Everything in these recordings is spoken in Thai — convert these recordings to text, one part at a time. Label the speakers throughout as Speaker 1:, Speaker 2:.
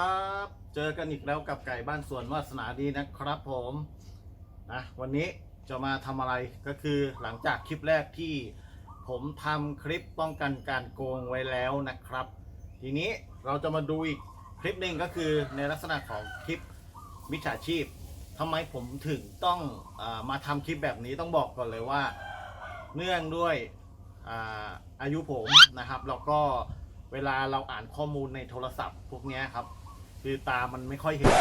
Speaker 1: ครับ เจอกันอีกแล้วกับไก่บ้านสวนวาสนาดีนะครับผมนะวันนี้จะมาทำอะไรก็คือหลังจากคลิปแรกที่ผมทำคลิปป้องกันการโกงไว้แล้วนะครับ ทีนี้เราจะมาดูอีกคลิปหนึ่งก็คือในลักษณะของคลิปมิจฉาชีพทำไมผมถึงต้องอามาทำคลิปแบบนี้ต้องบอกก่อนเลยว่า เนื่องด้วยอาอายุผมนะครับแล้วก็เวลาเราอ่านข้อมูลในโทรศัพท์พวกนี้ครับ คือตามันไม่ค่อยเห็น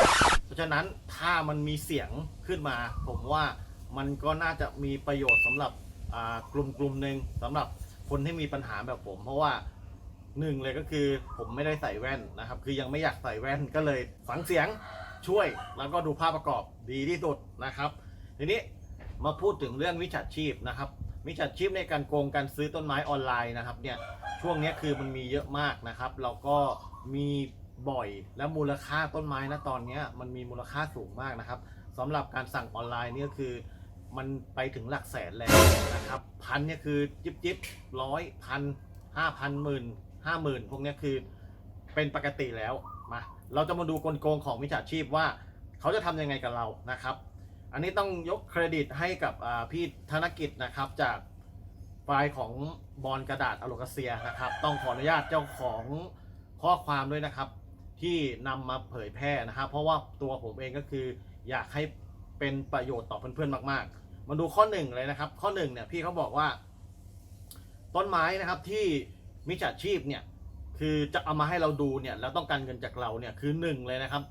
Speaker 1: เพราะฉะนั้นถ้ามันมีเสียงขึ้นมา ผมว่ามันก็น่าจะมีประโยชน์สำหรับกลุ่มกลุ่มหนึ่งสำหรับคนที่มีปัญหาแบบผม เพราะว่าหนึ่งเลยก็คือผมไม่ได้ใส่แว่นนะครับ คือยังไม่อยากใส่แว่นก็เลยฟังเสียงช่วยแล้วก็ดูภาพประกอบดีที่สุดนะครับ ทีนี้มาพูดถึงเรื่องวิชาชีพนะครับวิชาชีพในการโกงการซื้อต้นไม้ออนไลน์นะครับเนี่ยช่วงนี้คือมันมีเยอะมากนะครับแล้วก็มี บ่อย และมูลค่าต้นไม้นะตอนนี้มันมีมูลค่าสูงมากนะครับสำหรับการสั่งออนไลน์เนี่ยคือมันไปถึงหลักแสนแล้วนะครับพันเนี่ยคือจิบจิบร้อยพันห้าพันหมื่นห้าหมื่นพวกนี้คือเป็นปกติแล้วมาเราจะมาดูกลโกงของวิชาชีพว่า เขาจะทำยังไงกับเรานะครับ อันนี้ต้องยกเครดิตให้กับพี่ธนกิจนะครับจากไฟล์ของบอลกระดาษอโลกาเซียนะครับ ต้องขออนุญาตเจ้าของข้อความด้วยนะครับ ที่นำมาเผยแพร่นะครับเพราะว่าตัวผมเองก็คือ อยากให้เป็นประโยชน์ต่อเพื่อนๆมาก ๆ มาดูข้อหนึ่งเลยนะครับ ข้อหนึ่งเนี่ยพี่เขาบอกว่า ต้นไม้นะครับที่มิจฉาชีพเนี่ยคือจะเอามาให้เราดูเนี่ยแล้วต้องการเงินจากเราเนี่ยคือหนึ่งเลยนะครับ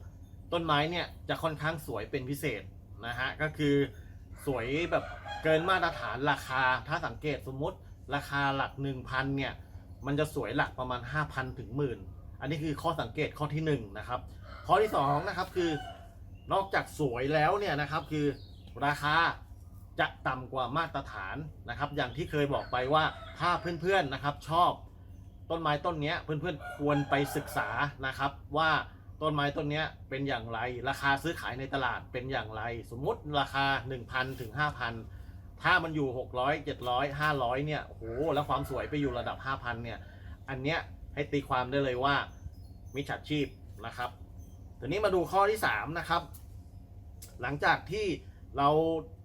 Speaker 1: ต้นไม้เนี่ยจะค่อนข้างสวยเป็นพิเศษนะฮะก็คือสวยแบบเกินมาตรฐานราคา ถ้าสังเกตสมมติราคาหลัก 1,000เนี่ยมันจะสวยหลักประมาณ 5,000ถึงหมื่น อันนี้คือข้อสังเกตข้อที่1นงนะครับข้อที่2นะครับคือนอกจากสวยแล้วเนี่ยนะครับคือราคาจะต่ำกว่ามาตรฐานนะครับ อย่างที่เคยบอกไปว่าถ้าเพื่อนๆนะครับชอบต้นไม้ต้นนี้เพื่อนๆควรไปศึกษานะครับ ว่าต้นไม้ต้นนี้เป็นอย่างไร ราคาซื้อขายในตลาดเป็นอย่างไร สมมุติราคา 1,000ถึง5,000 ถ้ามันอยู่ 600 700 500เนี่ยโอ้โหแล้วความสวยไปอยู่ระดับ 5,000เนี่ยอันเนี้ย ให้ตีความได้เลยว่ามิจฉาชีพนะครับทีนี้มาดูข้อที่ 3 นะครับ หลังจากที่เรา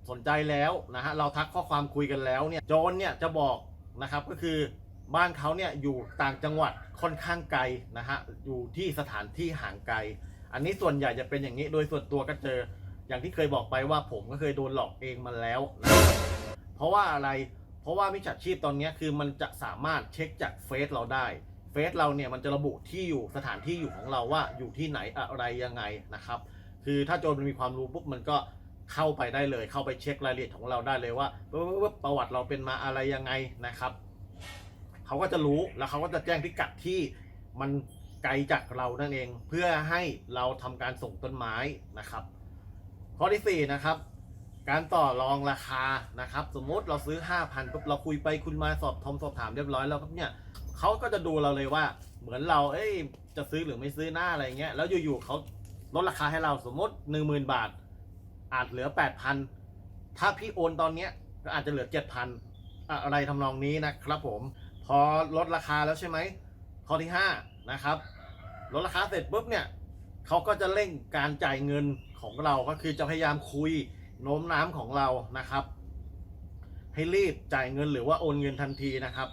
Speaker 1: สนใจแล้วนะฮะเราทักข้อความคุยกันแล้วเนี่ยโจรเนี่ยจะบอกนะครับก็คือบ้านเขาเนี่ยอยู่ต่างจังหวัดค่อนข้างไกลนะฮะอยู่ที่สถานที่ห่างไกล อันนี้ส่วนใหญ่จะเป็นอย่างนี้โดยส่วนตัวก็เจออย่างที่เคยบอกไปว่าผมก็เคยโดนหลอกเองมาแล้วนะเพราะว่าอะไรเพราะว่ามิจฉาชีพตอนนี้คือมันจะสามารถเช็คจากเฟซเราได้ เฟซเราเนี่ยมันจะระบุที่อยู่สถานที่อยู่ของเราว่าอยู่ที่ไหนอะไรยังไงนะครับ คือถ้าโจรมันมีความรู้ปุ๊บมันก็เข้าไปได้เลย เข้าไปเช็ครายละเอียดของเราได้เลยว่าปึ๊บประวัติเราเป็นมาอะไรยังไงนะครับเขาก็จะรู้แล้วเขาก็จะแจ้งพิกัดที่มันไกลจากเรานั่นเอง เพื่อให้เราทำการส่งต้นไม้นะครับ ข้อที่4นะครับการต่อรองราคานะครับ สมมุติเราซื้อ 5,000ปุ๊บเราคุยไปคุณมาสอบทอมสอบถามเรียบร้อยแล้วปุ๊บเนี่ย เขาก็จะดูเราเลยว่า เหมือนเรา เอ้ย จะซื้อหรือไม่ซื้อหน้าอะไรเงี้ย แล้วอยู่ๆเขาลดราคาให้เราสมมติ10,000บาท อาจเหลือ8,000ถ้าพี่โอนตอนเนี้ยก็อาจจะเหลือ7,000อะอะไรทำนองนี้นะครับผม พอลดราคาแล้วใช่ไหมข้อที่5นะครับ ลดราคาเสร็จปุ๊บเนี่ยเขาก็จะเร่งการจ่ายเงินของเราก็คือจะพยายามคุยโน้มน้ำของเรานะครับ ให้รีบจ่ายเงินหรือว่าโอนเงินทันทีนะครับ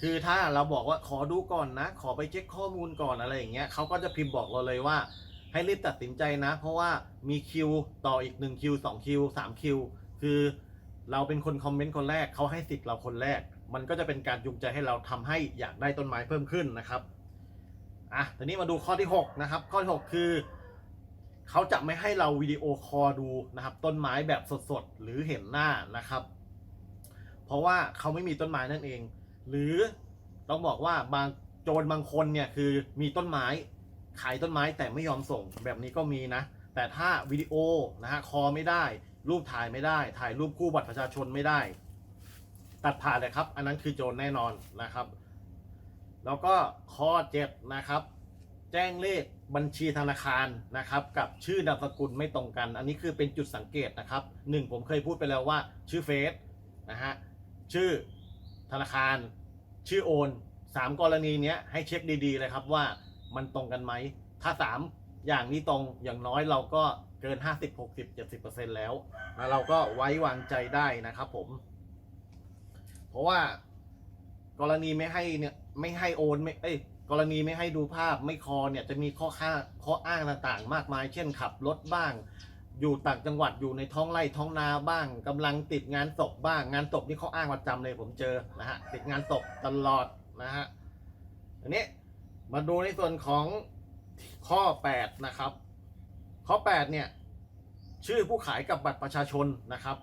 Speaker 1: คือถ้าเราบอกว่าขอดูก่อนนะ ขอไปเช็คข้อมูลก่อนอะไรอย่างเงี้ยเขาก็จะพิมพ์บอกเราเลยว่า ให้รีบตัดสินใจนะ เพราะว่ามีคิวต่ออีก1คิว2คิว3คิวคือเราเป็นคนคอมเมนต์คนแรกเขาให้สิทธิ์เราคนแรก มันก็จะเป็นการจูงใจให้เราทำให้อยากได้ต้นไม้เพิ่มขึ้นนะครับอะทีนี้มาดูข้อที่ 6 นะครับ ข้อที่ 6 คือเขาจะไม่ให้เราวิดีโอคอลดูนะครับ ต้นไม้แบบสดๆ หรือเห็นหน้านะครับ เพราะว่าเขาไม่มีต้นไม้นั่นเอง หรือต้องบอกว่าบางโจรบางคนเนี่ยคือมีต้นไม้ขายต้นไม้แต่ไม่ยอมส่งแบบนี้ก็มีนะ แต่ถ้าวิดีโอนะฮะคอไม่ได้ รูปถ่ายไม่ได้ ถ่ายรูปคู่บัตรประชาชนไม่ได้ ตัดผ่านเลยครับ อันนั้นคือโจรแน่นอนนะครับ แล้วก็ข้อ7นะครับ แจ้งเลขบัญชีธนาคารนะครับ กับชื่อนามสกุลไม่ตรงกัน อันนี้คือเป็นจุดสังเกตนะครับหนึ่งผมเคยพูดไปแล้วว่าชื่อเฟซนะฮะชื่อ ธนาคาร ชื่อโอนสามกรณีเนี้ยให้เช็คดีๆเลยครับว่ามันตรงกันไหม ถ้าสามอย่างนี้ตรงอย่างน้อยเราก็เกินห้าสิบหกสิบเจ็ดสิบเปอร์เซ็นแล้วนะเราก็ไว้วางใจได้นะครับผม เพราะว่ากรณีไม่ให้เนี่ยไม่ให้โอนไม่เอ้ยกรณีไม่ให้ดูภาพไม่คอเนี่ยจะมีข้อค่าข้ออ้างต่างๆ มากมาย เช่นขับรถบ้าง อยู่ต่างจังหวัดอยู่ในท้องไร่ท้องนาบ้างกำลังติดงานศพบ้าง งานศพนี่เขาอ้างประจำเลยผมเจอนะฮะติดงานศพตลอดนะฮะอันนี้มาดูในส่วนของข้อ 8 นะครับ ข้อ 8 เนี่ย ชื่อผู้ขายกับบัตรประชาชนนะครับ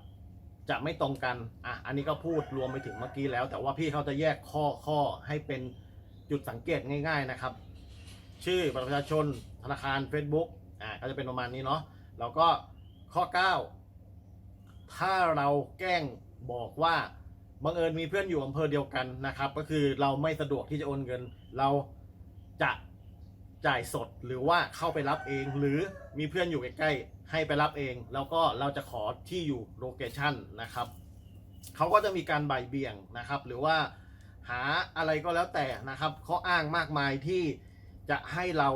Speaker 1: จะไม่ตรงกัน อะ อันนี้ก็พูดรวมไปถึงเมื่อกี้แล้ว แต่ว่าพี่เขาจะแยกข้อข้อให้เป็นจุดสังเกตง่าย ๆนะครับ ชื่อบัตรประชาชนธนาคาร Facebook อ่าก็จะเป็นประมาณนี้เนาะ แล้วก็ข้อ 9 ถ้าเราแกล้งบอกว่าบังเอิญมีเพื่อนอยู่อำเภอเดียวกันนะครับ ก็คือเราไม่สะดวกที่จะโอนเงิน เราจะจ่ายสดหรือว่าเข้าไปรับเอง หรือมีเพื่อนอยู่ใกล้ๆให้ไปรับเอง แล้วก็เราจะขอที่อยู่โลเคชันนะครับเขาก็จะมีการบ่ายเบี่ยงนะครับ หรือว่าหาอะไรก็แล้วแต่นะครับข้ออ้างมากมายที่จะให้เรา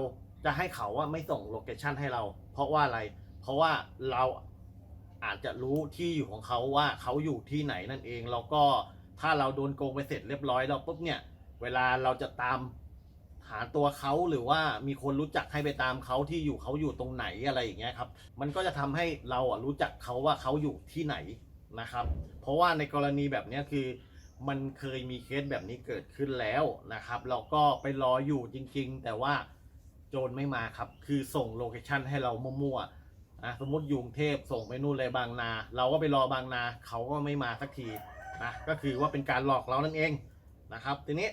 Speaker 1: จะให้เขาว่าไม่ส่งโลเคชันให้เรา เพราะว่าอะไร เพราะว่าเราอาจจะรู้ที่อยู่ของเขาว่าเขาอยู่ที่ไหนนั่นเอง แล้วก็ถ้าเราโดนโกงไปเสร็จเรียบร้อยแล้วปุ๊บเนี่ย เวลาเราจะตามหาตัวเขาหรือว่ามีคนรู้จักให้ไปตามเขาที่อยู่เขาอยู่ตรงไหนอะไรอย่างเงี้ยครับ มันก็จะทำให้เราอะรู้จักเขาว่าเขาอยู่ที่ไหนนะครับ เพราะว่าในกรณีแบบนี้คือมันเคยมีเคสแบบนี้เกิดขึ้นแล้วนะครับเราก็ไปรออยู่จริง ๆ แต่ว่าโจรไม่มาครับ คือส่งโลเคชันให้เรามั่วๆ นะสมมติยุงเทพส่งไปนู่นเลยบางนา เราก็ไปรอบางนาเขาก็ไม่มาสักทีนะก็คือว่าเป็นการหลอกเรานั่นเองนะครับ ทีนี้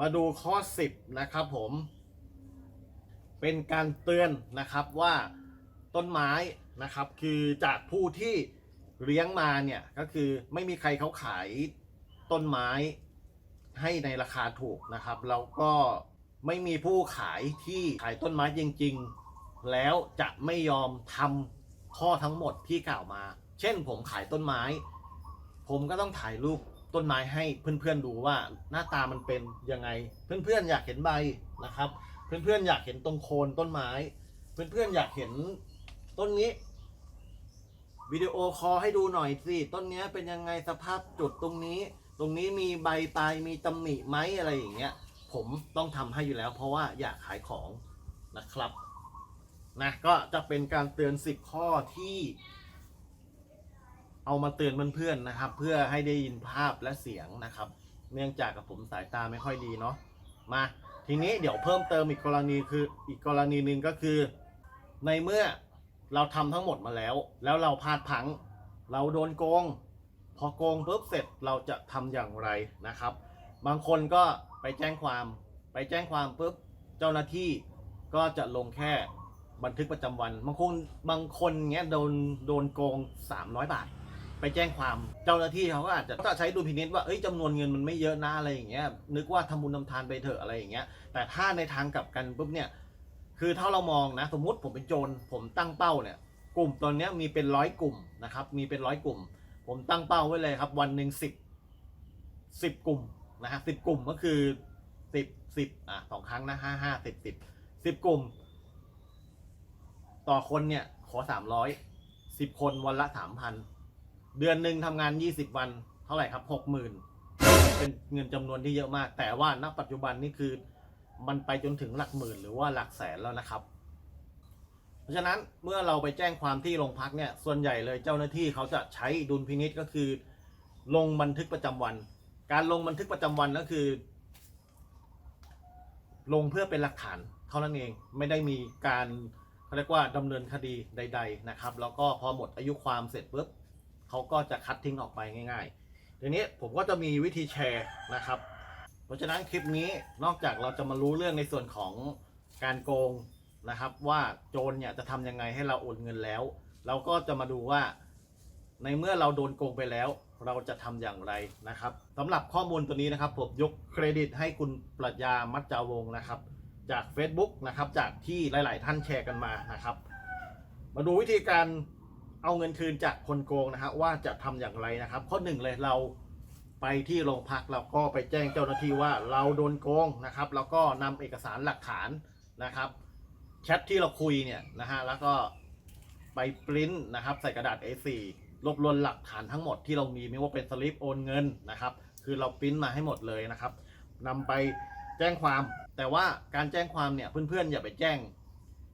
Speaker 1: มาดูข้อ 10 นะครับผม เป็นการเตือนนะครับว่าต้นไม้นะครับคือจากผู้ที่เลี้ยงมาเนี่ยก็คือไม่มีใครเขาขายต้นไม้ให้ในราคาถูกนะครับ แล้วก็ไม่มีผู้ขายที่ขายต้นไม้จริง ๆ แล้วจะไม่ยอมทำข้อทั้งหมดที่กล่าวมา เช่นผมขายต้นไม้ ผมก็ต้องถ่ายรูปต้นไม้ให้เพื่อนๆดูว่าหน้าตามันเป็นยังไง เพื่อนๆอยากเห็นใบนะครับ เพื่อนๆอยากเห็นตรงโคนต้นไม้ เพื่อนๆอยากเห็นต้นนี้วิดีโอคอให้ดูหน่อยสิต้นนี้เป็นยังไงสภาพจุดตรงนี้ ตรงนี้มีใบตายมีตำหนิไหมอะไรอย่างเงี้ย ผมต้องทำให้อยู่แล้ว เพราะว่าอยากขายของนะครับ นะก็จะเป็นการเตือนสิบข้อที่เอามาเตือนเพื่อนๆนะครับ เพื่อให้ได้ยินภาพและเสียงนะครับ เนื่องจากกับผมสายตาไม่ค่อยดีเนาะมาทีนี้เดี๋ยวเพิ่มเติมอีกกรณีคืออีกกรณีหนึ่งก็คือ ในเมื่อเราทำทั้งหมดมาแล้ว แล้วเราพลาดพัง เราโดนโกง พอโกงปุ๊บเสร็จเราจะทำอย่างไรนะครับ บางคนก็ไปแจ้งความ ไปแจ้งความปุ๊บเจ้าหน้าที่ก็จะลงแค่ บันทึกประจำวัน บางคนบางคนเงี้ยโดนโดนโกง 300 บาท ไปแจ้งความเจ้าหน้าที่เขาก็อาจจะก็ใช้ดุลพินิจว่าเอ้ยจำนวนเงินมันไม่เยอะนะอะไรอย่างเงี้ยนึกว่าทำบุญทำทานไปเถอะอะไรอย่างเงี้ย แต่ถ้าในทางกลับกันปุ๊บเนี่ยคือถ้าเรามองนะ สมมติผมเป็นโจรผมตั้งเป้าเนี่ยกลุ่มตอนเนี้ยมีเป็นร้อยกลุ่มนะครับ มีเป็นร้อยกลุ่ม ผมตั้งเป้าไว้เลยครับ วันหนึ่งสิบสิบกลุ่มนะฮะสิบกลุ่มก็คือสิบสิบอะสองครั้งนะห้าห้าสิบสิบสิบกลุ่ม ต่อคนเนี่ยขอสามร้อยสิบคนวันละสามพันเดือนหนึ่งทำงานยี่สิบวันเท่าไหร่ครับหกหมื่นเป็นเงินจำนวนที่เยอะมาก แต่ว่าณปัจจุบันนี่คือมันไปจนถึงหลักหมื่นหรือว่าหลักแสนแล้วนะครับ เพราะฉะนั้นเมื่อเราไปแจ้งความที่โรงพักเนี่ย ส่วนใหญ่เลยเจ้าหน้าที่เขาจะใช้ดุลพินิษก็คือ ลงบันทึกประจำวัน การลงบันทึกประจำวันก็คือ ลงเพื่อเป็นหลักฐานเท่านั้นเองไม่ได้มีการ เขาเรียกว่าดำเนินคดีใด ๆนะครับ แล้วก็พอหมดอายุความเสร็จปุ๊บเขาก็จะคัดทิ้งออกไปง่ายๆทีนี้ผมก็จะมีวิธีแชร์นะครับ เพราะฉะนั้นคลิปนี้นอกจากเราจะมารู้เรื่องในส่วนของการโกงนะครับ ว่าโจรเนี่ยจะทำยังไงให้เราโอนเงินแล้ว เราก็จะมาดูว่า ในเมื่อเราโดนโกงไปแล้ว เราจะทำอย่างไรนะครับสำหรับข้อมูลตัวนี้นะครับ ผมยกเครดิตให้คุณปรัชญามัจจาวงนะครับ จาก Facebook นะครับจากที่หลาย ๆ ท่านแชร์กันมานะครับ มาดูวิธีการเอาเงินคืนจากคนโกงนะฮะว่าจะทำอย่างไรนะครับ ข้อหนึ่งเลยเราไปที่โรงพักเราก็ไปแจ้งเจ้าหน้าที่ว่าเราโดนโกงนะครับแล้วก็นำเอกสารหลักฐานนะครับแชทที่เราคุยเนี่ยนะฮะแล้วก็ไปปริ้นนะครับใส่กระดาษ A4 รวบรวมหลักฐานทั้งหมดที่เรามีไม่ว่าเป็นสลิปโอนเงินนะครับ คือเราปริ้นมาให้หมดเลยนะครับนำไป แจ้งความ แต่ว่าการแจ้งความเนี่ยเพื่อนๆอย่าไปแจ้ง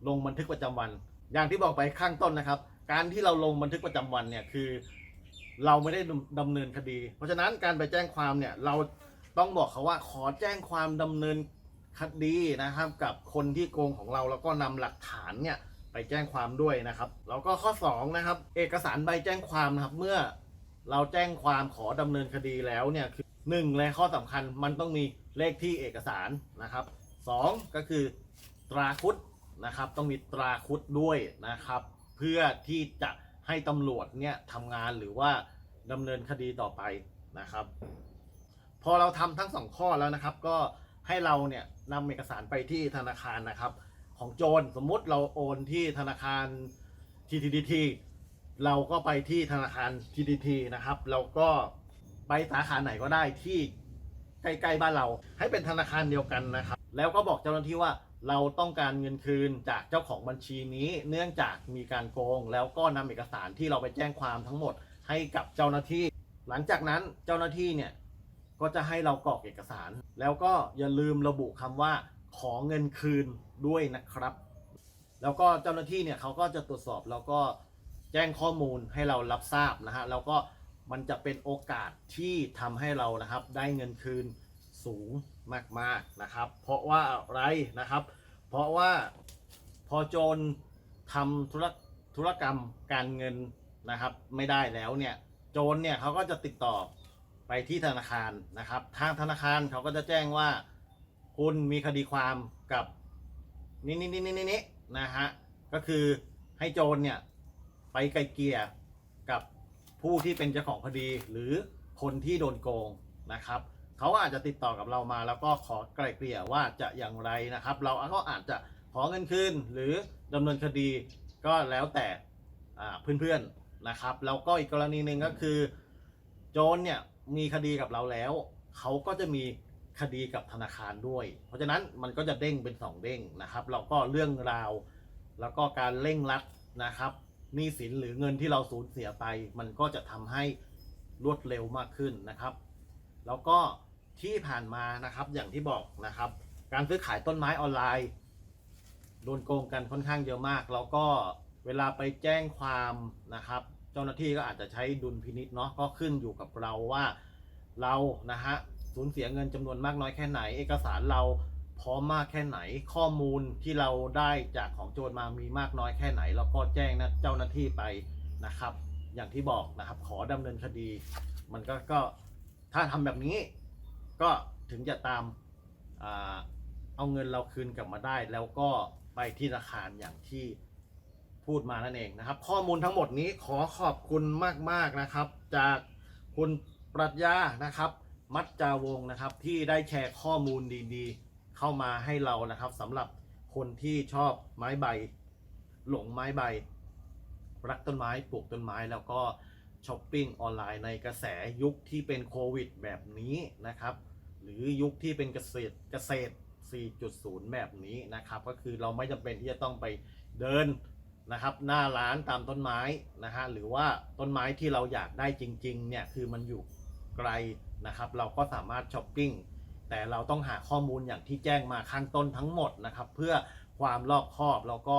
Speaker 1: ลงบันทึกประจำวัน อย่างที่บอกไปข้างต้นนะครับ การที่เราลงบันทึกประจำวันเนี่ยคือ เราไม่ได้ดำเนินคดี เพราะฉะนั้นการไปแจ้งความเนี่ยเราต้องบอกเขาว่าขอแจ้งความดำเนินคดีนะครับ กับคนที่โกงของเราแล้วก็นำหลักฐานเนี่ยไปแจ้งความด้วยนะครับ แล้วก็ข้อสองนะครับ เอกสารใบแจ้งความนะครับ เมื่อเราแจ้งความขอดำเนินคดีแล้วเนี่ยคือ หนึ่งเลยข้อสำคัญมันต้องมีเลขที่เอกสารนะครับสองก็คือตราคุดนะครับ ต้องมีตราคุดด้วยนะครับ เพื่อที่จะให้ตำรวจเนี่ยทำงานหรือว่าดำเนินคดีต่อไปนะครับ พอเราทำทั้งสองข้อแล้วนะครับ ก็ให้เราเนี่ยนำเอกสารไปที่ธนาคารนะครับ ของโจรสมมุติเราโอนที่ธนาคาร TTDT เราก็ไปที่ธนาคาร TTT นะครับ เราก็ ไปสาขาไหนก็ได้ที่ใกล้ๆบ้านเรา ให้เป็นธนาคารเดียวกันนะครับ แล้วก็บอกเจ้าหน้าที่ว่าเราต้องการเงินคืนจากเจ้าของบัญชีนี้ เนื่องจากมีการโกง แล้วก็นำเอกสารที่เราไปแจ้งความทั้งหมดให้กับเจ้าหน้าที่ หลังจากนั้นเจ้าหน้าที่เนี่ยก็จะให้เรากรอกเอกสาร แล้วก็อย่าลืมระบุคำว่าขอเงินคืนด้วยนะครับ แล้วก็เจ้าหน้าที่เนี่ยเขาก็จะตรวจสอบแล้วก็แจ้งข้อมูลให้เรารับทราบนะฮะแล้วก็ มันจะเป็นโอกาสที่ทำให้เรานะครับได้เงินคืนสูงมากๆนะครับ เพราะว่าอะไรนะครับ เพราะว่าพอโจรทำธุรธุรกรรมการเงินนะครับไม่ได้แล้วเนี่ยโจรเนี่ยเขาก็จะติดต่อไปที่ธนาคารนะครับ ทางธนาคารเขาก็จะแจ้งว่า คุณมีคดีความกับนี่นี่นี่นี่นี่นะฮะก็คือให้โจรเนี่ยไปไกลเกลี่ยกับ ผู้ที่เป็นเจ้าของคดีหรือคนที่โดนโกงนะครับเขาอาจจะติดต่อกับเรามา แล้วก็ขอไกลเกลี่ยว่าจะอย่างไรนะครับ เราก็อาจจะขอเงินคืนหรือดำเนินคดีก็แล้วแต่เพื่อนๆนะครับแล้วก็อีกกรณีหนึ่งก็คือ โจรเนี่ยมีคดีกับเราแล้วเขาก็จะมีคดีกับธนาคารด้วย เพราะฉะนั้นมันก็จะเด้งเป็นสองเด้งนะครับ เราก็เรื่องราว แล้วก็การเร่งรัดนะครับ หนี้สินหรือเงินที่เราสูญเสียไป มันก็จะทำให้รวดเร็วมากขึ้นนะครับ แล้วก็ที่ผ่านมานะครับอย่างที่บอกนะครับ การซื้อขายต้นไม้ออนไลน์โดนโกงกันค่อนข้างเยอะมาก แล้วก็เวลาไปแจ้งความนะครับ เจ้าหน้าที่ก็อาจจะใช้ดุลพินิษเนาะก็ขึ้นอยู่กับเราว่าเรานะฮะสูญเสียเงินจำนวนมากน้อยแค่ไหน เอกสารเรา พร้อมมากแค่ไหน ข้อมูลที่เราได้จากของโจรมามีมากน้อยแค่ไหน แล้วก็แจ้งนะเจ้าหน้าที่ไปนะครับ อย่างที่บอกนะครับ ขอดำเนินคดี มันก็ก็ถ้าทำแบบนี้ ก็ถึงจะตามอ่าเอาเงินเราคืนกลับมาได้ แล้วก็ไปที่ธนาคารอย่างที่พูดมานั่นเองนะครับ ข้อมูลทั้งหมดนี้ขอขอบคุณมาก ๆนะครับ จากคุณปรัชญานะครับ มัจจาวงศ์นะครับที่ได้แชร์ข้อมูลดีๆ เข้ามาให้เรานะครับสำหรับคนที่ชอบไม้ใบ หลงไม้ใบ รักต้นไม้ปลูกต้นไม้แล้วก็ช้อปปิ้งออนไลน์ในกระแสยุคที่เป็นโควิดแบบนี้นะครับ หรือยุคที่เป็นเกษตรเกษตร 4.0 แบบนี้นะครับ ก็คือเราไม่จำเป็นที่จะต้องไปเดินนะครับหน้าร้านตามต้นไม้นะฮะหรือว่าต้นไม้ที่เราอยากได้จริงๆเนี่ยคือมันอยู่ไกลนะครับ เราก็สามารถช้อปปิ้ง แต่เราต้องหาข้อมูลอย่างที่แจ้งมาข้างต้นทั้งหมดนะครับ เพื่อความรอบคอบแล้วก็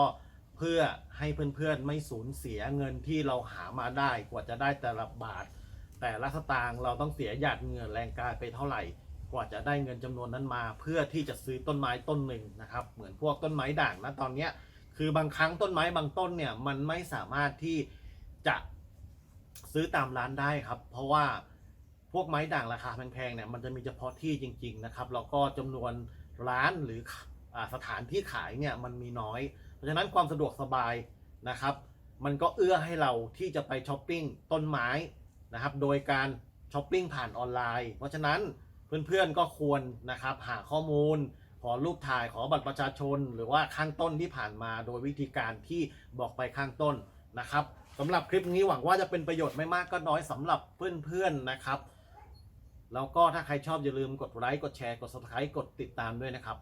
Speaker 1: เพื่อให้เพื่อนๆไม่สูญเสียเงินที่เราหามาได้กว่าจะได้แต่ละบาท แต่ละสตางค์เราต้องเสียหยาดเหงื่อแรงกายไปเท่าไหร่ กว่าจะได้เงินจำนวนนั้นมา เพื่อที่จะซื้อต้นไม้ต้นหนึ่งนะครับ เหมือนพวกต้นไม้ด่างนะตอนเนี้ยคือบางครั้งต้นไม้บางต้นเนี่ยมันไม่สามารถที่จะซื้อตามร้านได้ครับ เพราะว่า พวกไม้ด่างราคาแพงๆเนี่ยมันจะมีเฉพาะที่จริง ๆนะครับแล้วก็จำนวนร้านหรืออสถานที่ขายเนี่ยมันมีน้อย เพราะฉะนั้นความสะดวกสบายนะครับ มันก็เอื้อให้เราที่จะไปช้อปปิ้งต้นไม้นะครับ โดยการช้อปปิ้งผ่านออนไลน์ เพราะฉะนั้นเพื่อนๆก็ควรนะครับหาข้อมูล ขอรูปถ่ายขอบัตรประชาชน หรือว่าข้างต้นที่ผ่านมาโดยวิธีการที่บอกไปข้างต้นนะครับสำหรับคลิปนี้หวังว่าจะเป็นประโยชน์ไม่มากก็น้อยสำหรับเพื่อนๆนะครับ แล้วก็ถ้าใครชอบอย่าลืมกดไลค์กดแชร์กด subscribe กดติดตามด้วยนะครับ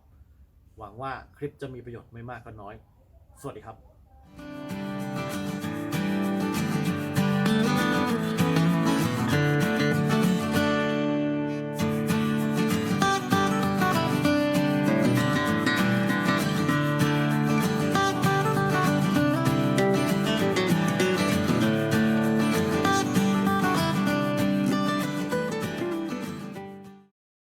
Speaker 1: หวังว่าคลิปจะมีประโยชน์ไม่มากก็น้อย สวัสดีครับ